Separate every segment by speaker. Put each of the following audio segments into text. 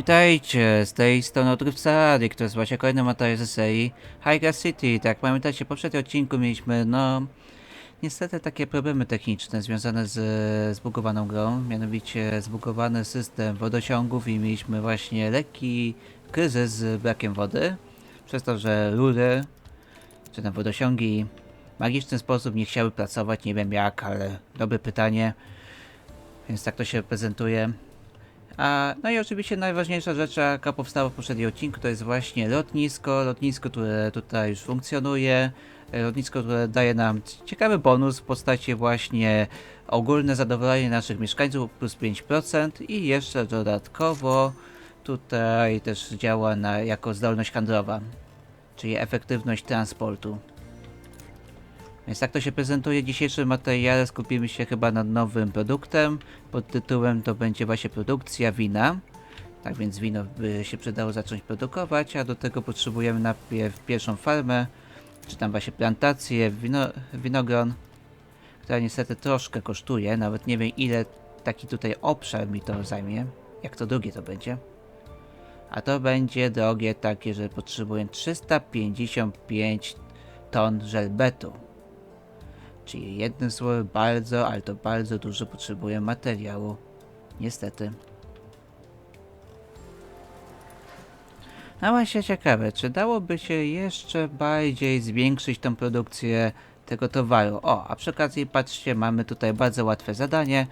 Speaker 1: Witajcie, z tej strony Odrywca Adi, który jest właśnie kolejny materiał ze serii Gas City. Tak, pamiętacie, w poprzednim odcinku mieliśmy, no, niestety takie problemy techniczne związane z zbugowaną grą, mianowicie zbugowany system wodociągów i mieliśmy właśnie lekki kryzys z brakiem wody, przez to, że rury, czy tam wodociągi w magiczny sposób nie chciały pracować, nie wiem jak, ale dobre pytanie, więc tak to się prezentuje. A, no i oczywiście najważniejsza rzecz, jaka powstała w poprzednim odcinku, to jest właśnie lotnisko. Lotnisko, które tutaj już funkcjonuje. Lotnisko, które daje nam ciekawy bonus w postaci właśnie ogólne zadowolenie naszych mieszkańców plus 5% i jeszcze dodatkowo tutaj też działa na, jako zdolność handlowa, czyli efektywność transportu. Więc tak to się prezentuje w dzisiejszym materiale. Skupimy się chyba nad nowym produktem. Pod tytułem to będzie właśnie produkcja wina. Tak więc wino by się przydało zacząć produkować, a do tego potrzebujemy najpierw pierwszą farmę, czy tam właśnie plantację wino, winogron, która niestety troszkę kosztuje. Nawet nie wiem ile taki tutaj obszar mi to zajmie. Jak to drugie to będzie. A to będzie drogie takie, że potrzebuję 355 ton żelbetu. Czyli jednym słowem bardzo, ale to bardzo dużo potrzebuję materiału. Niestety. No właśnie ciekawe, czy dałoby się jeszcze bardziej zwiększyć tą produkcję tego towaru? O, a przy okazji patrzcie, mamy tutaj bardzo łatwe zadanie,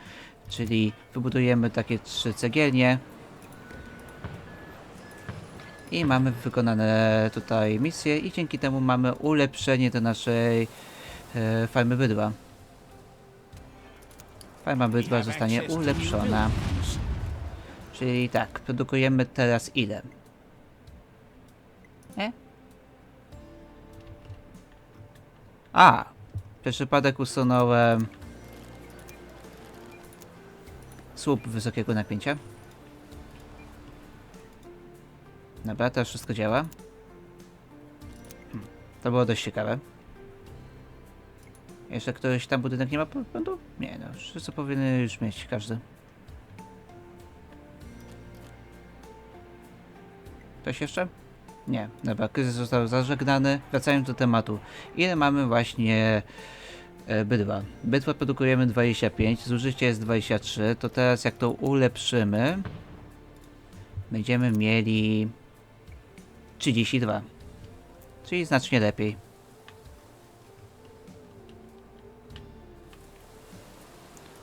Speaker 1: czyli wybudujemy takie trzy cegielnie. I mamy wykonane tutaj misje i dzięki temu mamy ulepszenie do naszej e, farmy bydła. Farma bydła zostanie ulepszona. Czyli tak, produkujemy teraz ile? Nie? A! Przez przypadek usunąłem słup wysokiego napięcia. Dobra, teraz wszystko działa. Hmm, To było dość ciekawe. Jeszcze ktoś tam budynek nie ma prądu? Nie no, wszyscy powinny już mieć, każdy. Ktoś jeszcze? Nie, dobra, kryzys został zażegnany. Wracając do tematu. Ile mamy właśnie e, bydła? Bydła produkujemy 25, zużycie jest 23, to teraz jak to ulepszymy, będziemy mieli 32. Czyli znacznie lepiej.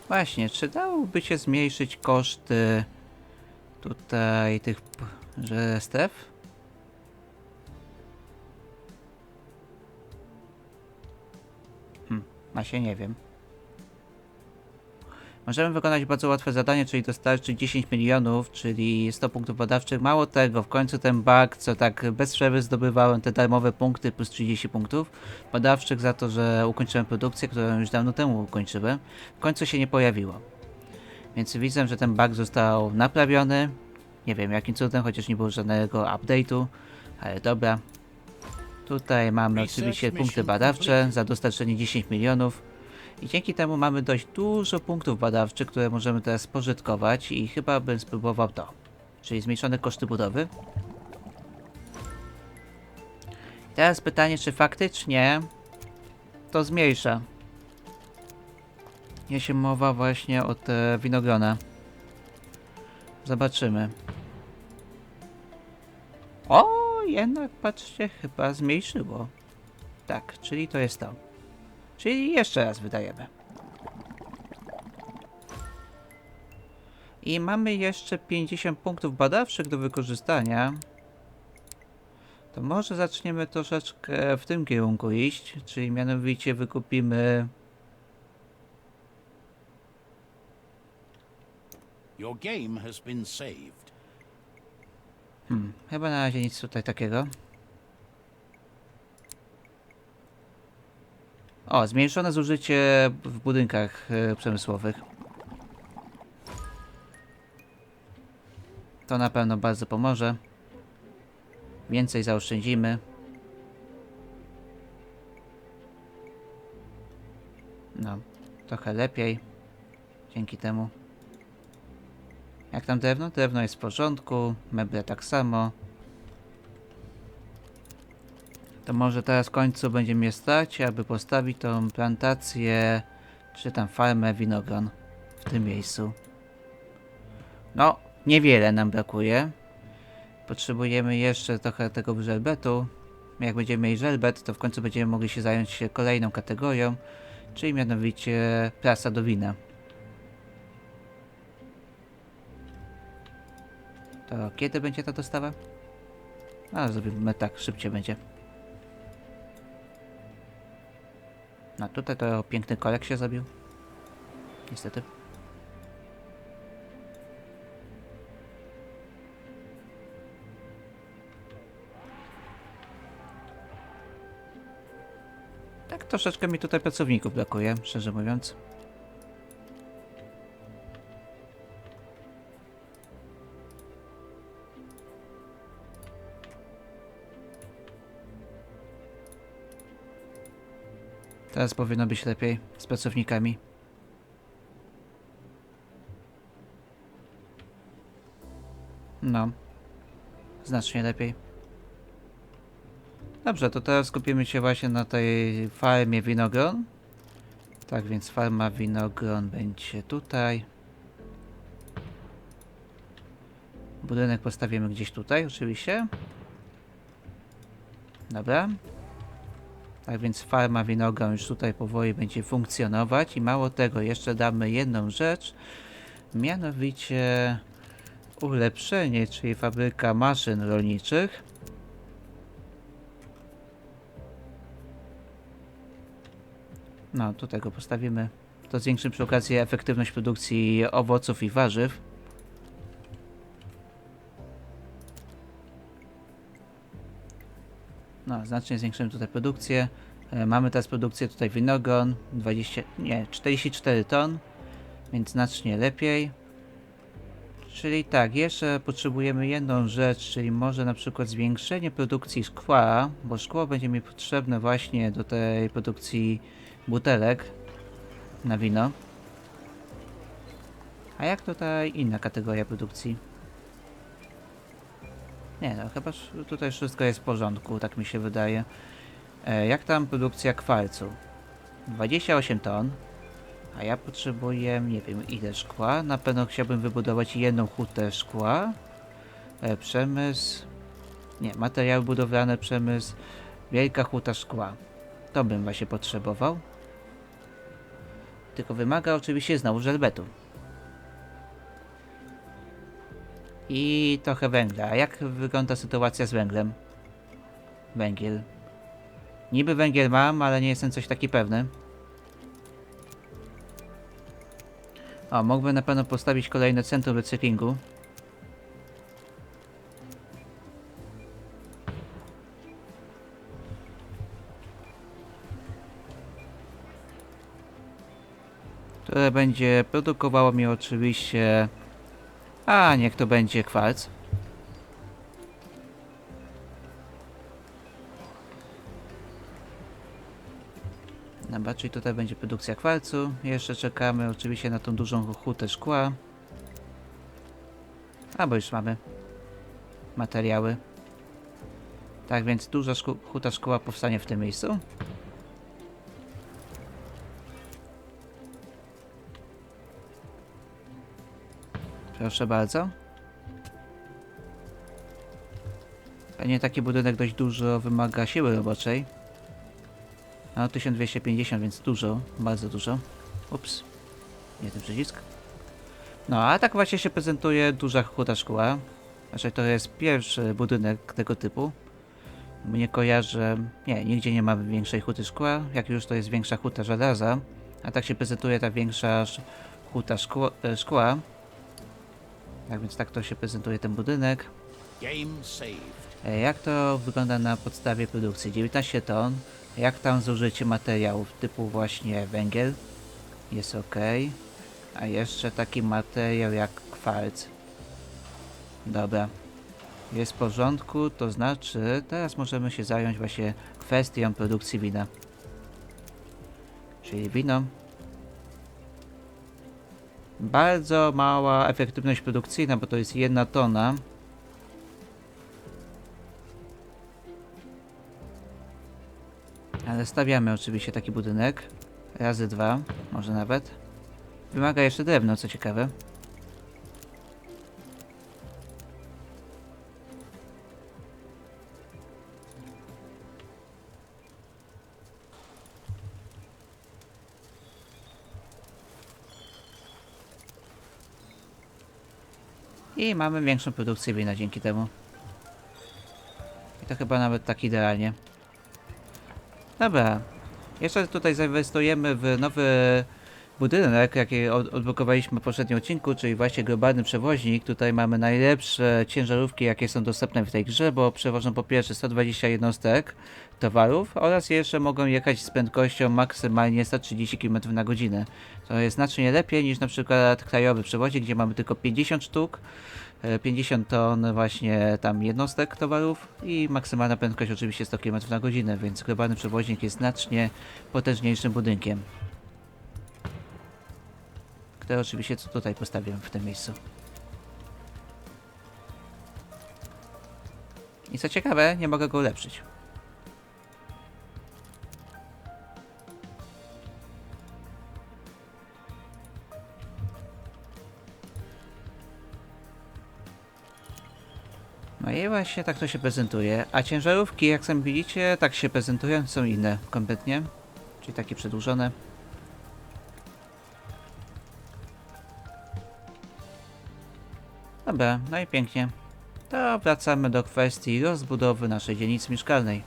Speaker 1: Właśnie, czy dałoby się zmniejszyć koszty tutaj tych że stref? Hm, właśnie nie wiem. Możemy wykonać bardzo łatwe zadanie, czyli dostarczyć 10 milionów, czyli 100 punktów badawczych. Mało tego, w końcu ten bug, co tak bez przerwy zdobywałem te darmowe punkty plus 30 punktów badawczych za to, że ukończyłem produkcję, którą już dawno temu ukończyłem, w końcu się nie pojawiło. Więc widzę, że ten bug został naprawiony. Nie wiem jakim cudem, chociaż nie było żadnego update'u, ale dobra. Tutaj mamy oczywiście punkty badawcze za dostarczenie 10 milionów. I dzięki temu mamy dość dużo punktów badawczych, które możemy teraz spożytkować i chyba bym spróbował to. Czyli zmniejszone koszty budowy. Teraz pytanie, czy faktycznie to zmniejsza. Jeśli mowa właśnie o te winogrona. Zobaczymy. O, jednak patrzcie, chyba zmniejszyło. Tak, czyli to jest to. Czyli jeszcze raz wydajemy. I mamy jeszcze 50 punktów badawczych do wykorzystania. To może zaczniemy troszeczkę w tym kierunku iść, czyli mianowicie wykupimy
Speaker 2: Your game has been saved.
Speaker 1: Hmm, chyba na razie nic tutaj takiego. O, zmniejszone zużycie w budynkach e, przemysłowych. To na pewno bardzo pomoże. Więcej zaoszczędzimy. No, trochę lepiej. Dzięki temu. Jak tam drewno? Drewno jest w porządku, meble tak samo. To może teraz w końcu będzie mnie stać, aby postawić tą plantację, czy tam farmę winogron w tym miejscu. No, niewiele nam brakuje. Potrzebujemy jeszcze trochę tego żelbetu. Jak będziemy mieli żelbet, to w końcu będziemy mogli się zająć kolejną kategorią, czyli mianowicie prasa do wina. To kiedy będzie ta dostawa? A, zrobimy tak, szybciej będzie. No tutaj to piękny kolek się zrobił. Niestety. Tak troszeczkę mi tutaj pracowników brakuje, szczerze mówiąc. Teraz powinno być lepiej z pracownikami. No. Znacznie lepiej. Dobrze, to teraz skupimy się właśnie na tej farmie winogron. Tak więc farma winogron będzie tutaj. Budynek postawimy gdzieś tutaj, oczywiście. Dobra. Tak więc farma winogron już tutaj powoli będzie funkcjonować i mało tego, jeszcze damy jedną rzecz, mianowicie ulepszenie, czyli fabryka maszyn rolniczych. No, tutaj go postawimy. To zwiększy przy okazji efektywność produkcji owoców i warzyw. No, znacznie zwiększymy tutaj produkcję. E, Mamy teraz produkcję tutaj winogron 20, nie, 44 ton, więc znacznie lepiej. Czyli tak, jeszcze potrzebujemy jedną rzecz, czyli może na przykład zwiększenie produkcji szkła, bo szkło będzie mi potrzebne właśnie do tej produkcji butelek na wino. A jak tutaj inna kategoria produkcji? Nie no, chyba tutaj wszystko jest w porządku, tak mi się wydaje. E, jak tam produkcja kwarcu? 28 ton. A ja potrzebuję, nie wiem ile szkła. Na pewno chciałbym wybudować jedną hutę szkła. E, przemysł. Nie, materiały budowlane, przemysł. Wielka huta szkła. To bym właśnie potrzebował. Tylko wymaga oczywiście znowu żelbetu. I trochę węgla. Jak wygląda sytuacja z węglem? Węgiel. Niby węgiel mam, ale nie jestem coś taki pewny. O, mógłbym na pewno postawić kolejne centrum recyklingu. Które będzie produkowało mi oczywiście... A, niech to będzie kwarc. Czyli tutaj będzie produkcja kwarcu. Jeszcze czekamy oczywiście na tą dużą hutę szkła. A, bo już mamy materiały. Tak więc duża szku- huta szkła powstanie w tym miejscu. Proszę bardzo. Pewnie taki budynek dość dużo wymaga siły roboczej. No 1250, więc dużo, bardzo dużo. Ups, nie ten przycisk. No, a tak właśnie się prezentuje duża huta szkoła. Znaczy to jest pierwszy budynek tego typu. Mnie kojarzę, nie, nigdzie nie ma większej huty szkła, jak już to jest większa huta żelaza. A tak się prezentuje ta większa sz- huta szkła. Tak więc tak to się prezentuje ten budynek.
Speaker 2: Game saved.
Speaker 1: E, Jak to wygląda na podstawie produkcji? 19 ton. Jak tam zużycie materiałów typu właśnie węgiel? Jest ok. A jeszcze taki materiał jak kwarc. Dobra. Jest w porządku, to znaczy teraz możemy się zająć właśnie kwestią produkcji wina. Czyli wino. Bardzo mała efektywność produkcyjna, bo to jest jedna tona. Ale stawiamy oczywiście taki budynek. Razy dwa, może nawet. Wymaga jeszcze drewno, co ciekawe. Mamy większą produkcję wina dzięki temu. I to chyba nawet tak idealnie. Dobra. Jeszcze tutaj zainwestujemy w nowy budynek, jaki od- odblokowaliśmy w poprzednim odcinku, czyli właśnie globalny przewoźnik. Tutaj mamy najlepsze ciężarówki, jakie są dostępne w tej grze, bo przewożą po pierwsze 120 jednostek towarów oraz jeszcze mogą jechać z prędkością maksymalnie 130 km na godzinę. To jest znacznie lepiej niż na przykład krajowy przewoźnik, gdzie mamy tylko 50 sztuk, e, 50 ton właśnie tam jednostek towarów i maksymalna prędkość oczywiście 100 km na godzinę, więc globalny przewoźnik jest znacznie potężniejszym budynkiem. Które oczywiście co tutaj postawiam w tym miejscu. I co ciekawe, nie mogę go ulepszyć. No i właśnie tak to się prezentuje. A ciężarówki, jak sami widzicie, tak się prezentują, są inne kompletnie. Czyli takie przedłużone. Dobra, no i pięknie. To wracamy do kwestii rozbudowy naszej dzielnicy mieszkalnej.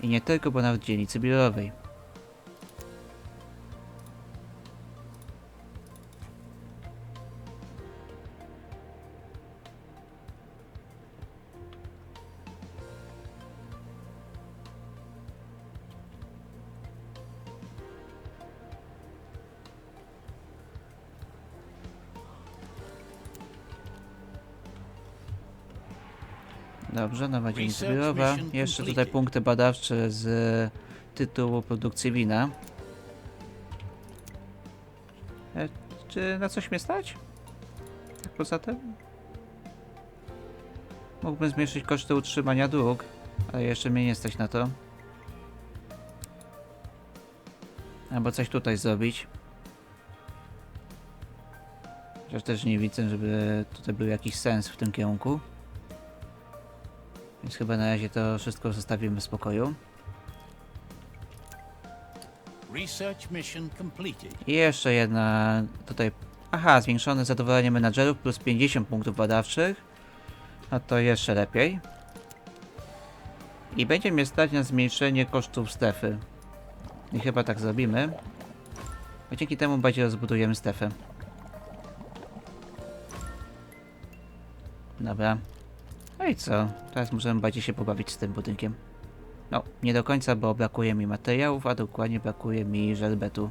Speaker 1: I nie tylko, bo nawet dzielnicy biurowej. Dobrze, biurowa.
Speaker 2: mission
Speaker 1: Jeszcze tutaj punkty badawcze z tytułu produkcji wina. E, czy na coś mnie stać? Tak poza tym? Mógłbym zmniejszyć koszty utrzymania dróg, ale jeszcze mnie nie stać na to. Albo coś tutaj zrobić. Chociaż też nie widzę, żeby tutaj był jakiś sens w tym kierunku. Więc chyba na razie to wszystko zostawimy w spokoju. I jeszcze jedna tutaj. Aha, zwiększone zadowolenie menadżerów plus 50 punktów badawczych. No to jeszcze lepiej. I będzie mnie stać na zmniejszenie kosztów strefy. I chyba tak zrobimy. Bo dzięki temu bardziej rozbudujemy strefę. Dobra. No i co? Teraz możemy bardziej się pobawić z tym budynkiem. No, nie do końca, bo brakuje mi materiałów, a dokładnie brakuje mi żelbetu.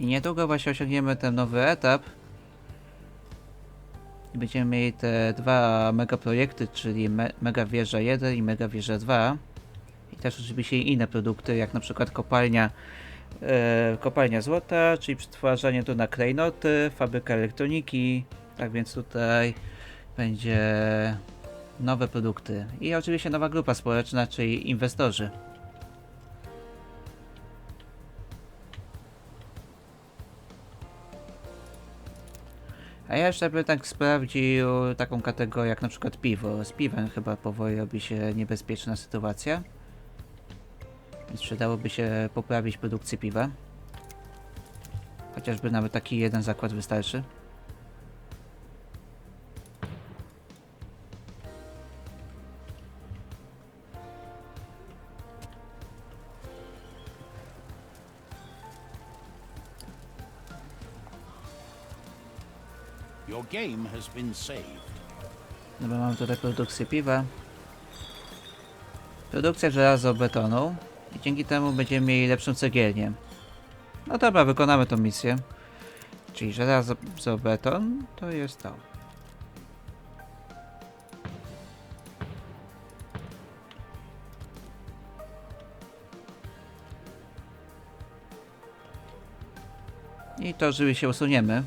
Speaker 1: I niedługo właśnie osiągniemy ten nowy etap. I będziemy mieli te dwa mega projekty, czyli me Mega Wieża 1 i Mega Wieża 2. I też oczywiście inne produkty, jak na przykład kopalnia kopalnia złota, czyli przetwarzanie tu na klejnoty, fabryka elektroniki. Tak więc tutaj będzie nowe produkty. I oczywiście nowa grupa społeczna, czyli inwestorzy. A ja jeszcze bym tak sprawdził taką kategorię jak na przykład piwo. Z piwem chyba powoli robi się niebezpieczna sytuacja. Więc przydałoby się poprawić produkcję piwa. Chociażby nawet taki jeden zakład wystarczy.
Speaker 2: Your game has been saved.
Speaker 1: Dobra, mamy tutaj produkcję piwa. Produkcja żelazobetonu. I dzięki temu będziemy mieli lepszą cegielnię. No dobra, wykonamy tą misję. Czyli żelazo beton to jest to. I to, że się usuniemy.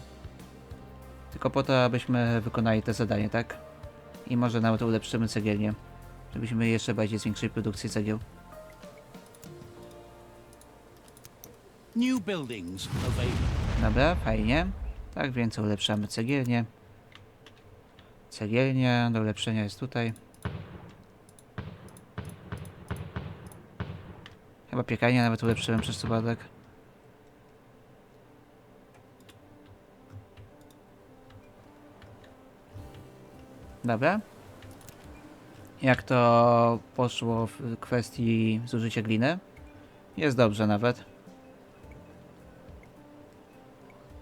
Speaker 1: Tylko po to, abyśmy wykonali to zadanie, tak? I może nawet ulepszymy cegielnię, żebyśmy jeszcze bardziej zwiększyli produkcję cegieł.
Speaker 2: New buildings available.
Speaker 1: Dobra, fajnie. Tak więc ulepszamy cegielnię. Cegielnia do ulepszenia jest tutaj. Chyba piekarnię nawet ulepszyłem przez przypadek. Dobra. Jak to poszło w kwestii zużycia gliny? Jest dobrze nawet.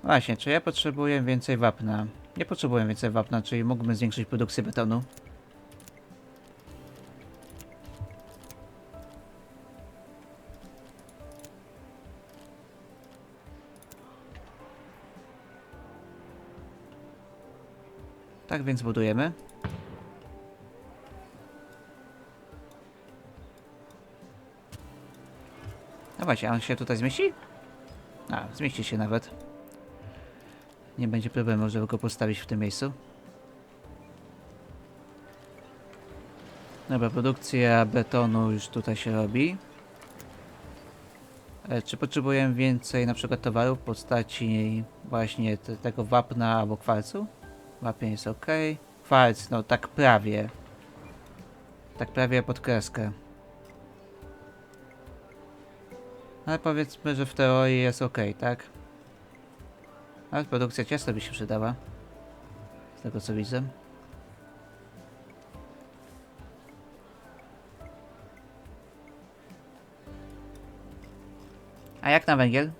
Speaker 1: Właśnie, czy ja potrzebuję więcej wapna? Nie potrzebuję więcej wapna, czyli mógłbym zwiększyć produkcję betonu. Tak więc budujemy. No właśnie, on się tutaj zmieści? A, zmieści się nawet. Nie będzie problemu, żeby go postawić w tym miejscu. Dobra, produkcja betonu już tutaj się robi. E, czy potrzebujemy więcej na przykład towarów w postaci właśnie te, tego wapna albo kwarcu? Wapień jest ok. Kwarc, no tak prawie. Tak prawie pod kreskę. Ale powiedzmy, że w teorii jest ok, tak? Ale produkcja ciasta by się przydała. Z tego co widzę. A jak na węgiel?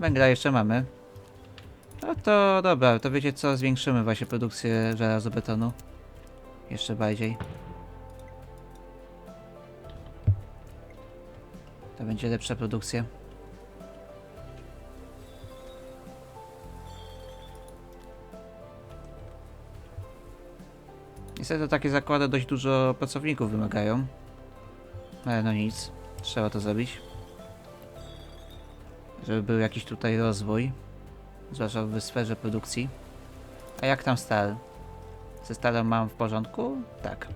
Speaker 1: Węgla jeszcze mamy. No to dobra, to wiecie co, zwiększymy właśnie produkcję żelazobetonu. Jeszcze bardziej. To będzie lepsza produkcja. Niestety takie zakłady dość dużo pracowników wymagają. Ale no nic, trzeba to zrobić. Żeby był jakiś tutaj rozwój. Zwłaszcza w sferze produkcji. A jak tam stal? Ze stalem mam w porządku? Tak.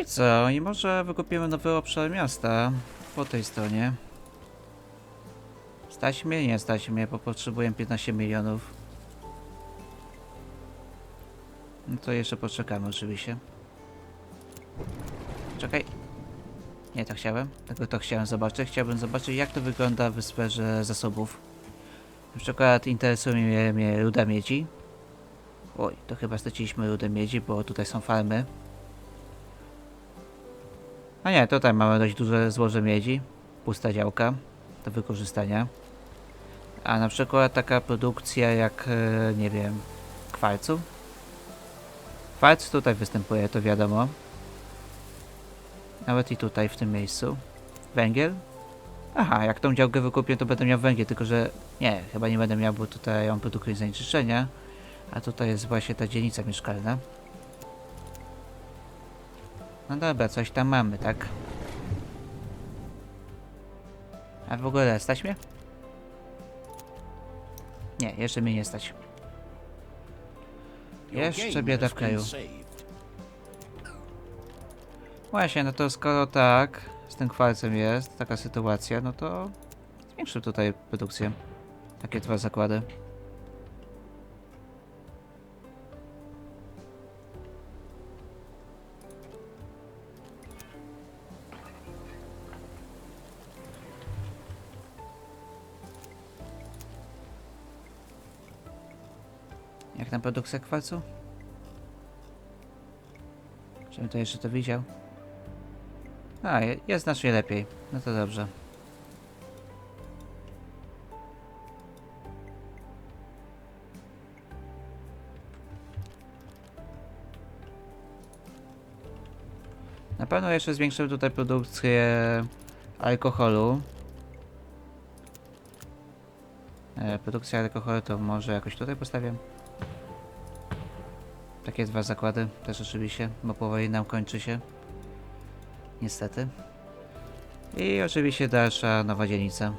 Speaker 1: I co? I może wykupimy nowy obszar miasta po tej stronie. Stać mnie? Nie stać mnie, bo potrzebuję 15 milionów. No to jeszcze poczekamy oczywiście. Czekaj. Nie to chciałem, tylko to chciałem zobaczyć. Chciałbym zobaczyć jak to wygląda w sferze zasobów. Na przykład interesuje mnie, mnie ruda miedzi. Oj, to chyba straciliśmy rudę miedzi, bo tutaj są farmy. A nie, tutaj mamy dość duże złoże miedzi. Pusta działka do wykorzystania. A na przykład taka produkcja jak, e, nie wiem, kwarcu. Kwarc tutaj występuje, to wiadomo. Nawet i tutaj, w tym miejscu. Węgiel? Aha, jak tą działkę wykupię, to będę miał węgiel, tylko że nie, chyba nie będę miał, bo tutaj on produkuje zanieczyszczenia. A tutaj jest właśnie ta dzielnica mieszkalna. No dobra, coś tam mamy, tak? A w ogóle stać mnie? Nie, jeszcze mnie nie stać. Jeszcze bieda w kraju. Właśnie, no to skoro tak, z tym kwarcem jest taka sytuacja, no to zwiększę tutaj produkcję. Takie dwa zakłady. Jak tam produkcja kwarcu? Żebym to jeszcze to widział. A, je- jest znacznie lepiej. No to dobrze. Na pewno jeszcze zwiększymy tutaj produkcję alkoholu. E, produkcja alkoholu to może jakoś tutaj postawię. Takie dwa zakłady też oczywiście, bo powoli nam kończy się. Niestety. I oczywiście dalsza nowa dzielnica.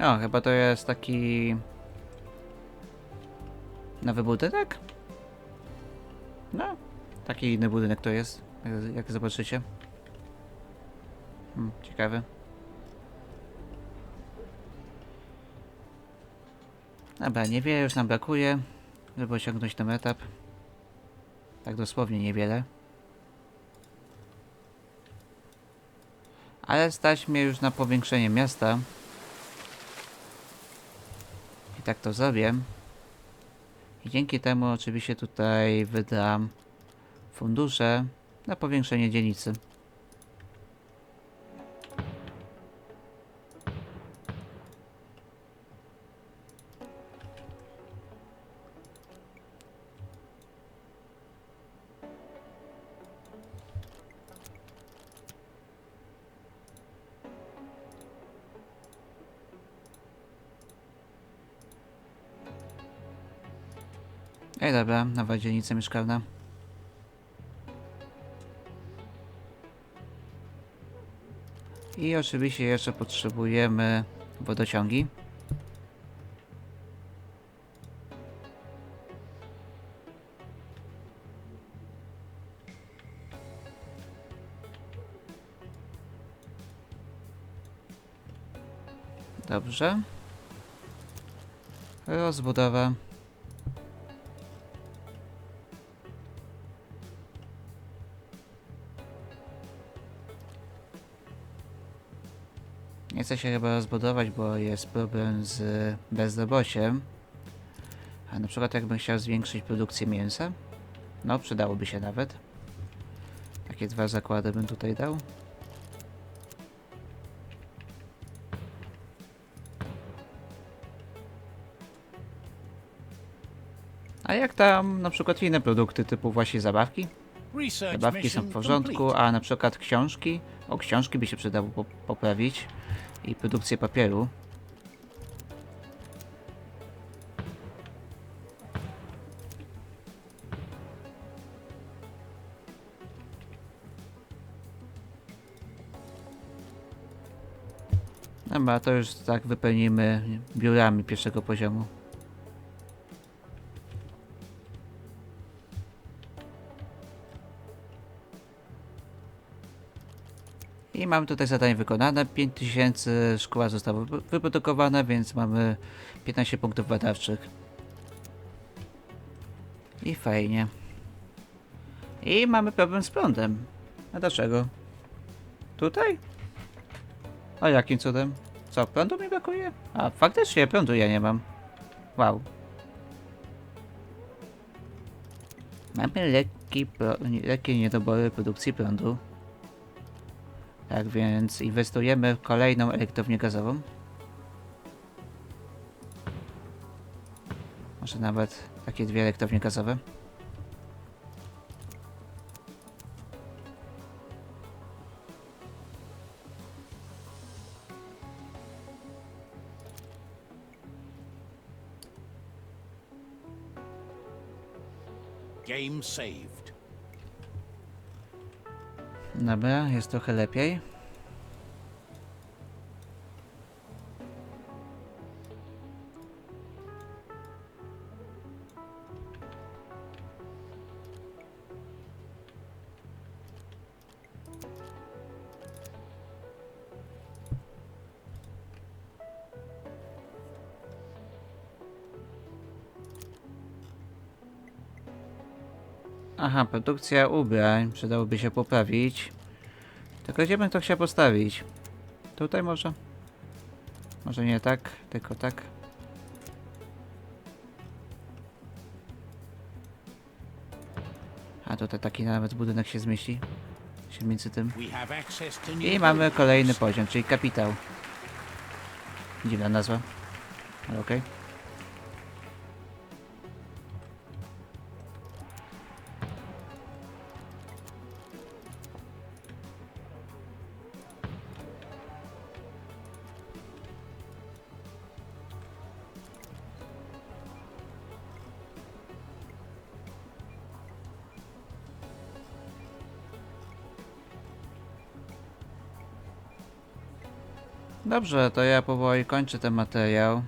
Speaker 1: O, chyba to jest taki nowy budynek? No, taki inny budynek to jest, jak, jak zobaczycie. Hmm, ciekawy. Dobra, niewiele już nam brakuje, żeby osiągnąć ten etap. Tak dosłownie niewiele. Ale stać mnie już na powiększenie miasta. I tak to zrobię. I dzięki temu oczywiście tutaj wydam fundusze na powiększenie dzielnicy. Nowa dzielnica mieszkalna. I oczywiście jeszcze potrzebujemy wodociągi. Dobrze. Rozbudowa. Chcę się chyba rozbudować, bo jest problem z bezrobociem. A na przykład jakbym chciał zwiększyć produkcję mięsa, no przydałoby się nawet. Takie dwa zakłady bym tutaj dał. A jak tam na przykład inne produkty typu właśnie zabawki? Zabawki są w porządku, a na przykład książki? O, książki by się przydało po poprawić. I produkcję papieru. Dobra, to już tak wypełnimy biurami pierwszego poziomu. I mamy tutaj zadanie wykonane. 5000 szkoła została wy- wyprodukowana, więc mamy 15 punktów badawczych. I fajnie. I mamy problem z prądem. A dlaczego? Tutaj? A jakim cudem? Co, prądu mi brakuje? A, faktycznie, prądu ja nie mam. Wow. Mamy lekki lekkie niedobory produkcji prądu. Tak więc inwestujemy w kolejną elektrownię gazową. Może nawet takie dwie elektrownie gazowe.
Speaker 2: Game saved.
Speaker 1: Dobra, jest trochę lepiej. Aha, produkcja ubrań. Przydałoby się poprawić. Tylko gdzie bym to chciał postawić? Tutaj może? Może nie tak, tylko tak. A tutaj taki nawet budynek się zmieści. Się między tym. I mamy kolejny poziom, czyli kapitał. Dziwna nazwa. Ale okej. Dobrze, to ja powoli kończę ten materiał.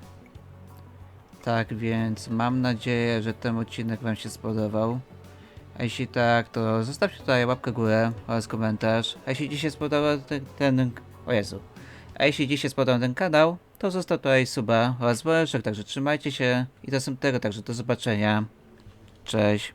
Speaker 1: Tak więc mam nadzieję, że ten odcinek Wam się spodobał. A jeśli tak, to zostawcie tutaj łapkę górę oraz komentarz. A jeśli się spodobał ten, ten... O Jezu. A jeśli się spodobał ten kanał, to zostaw tutaj suba oraz dzwoneczek, także trzymajcie się i do następnego, także do zobaczenia. Cześć.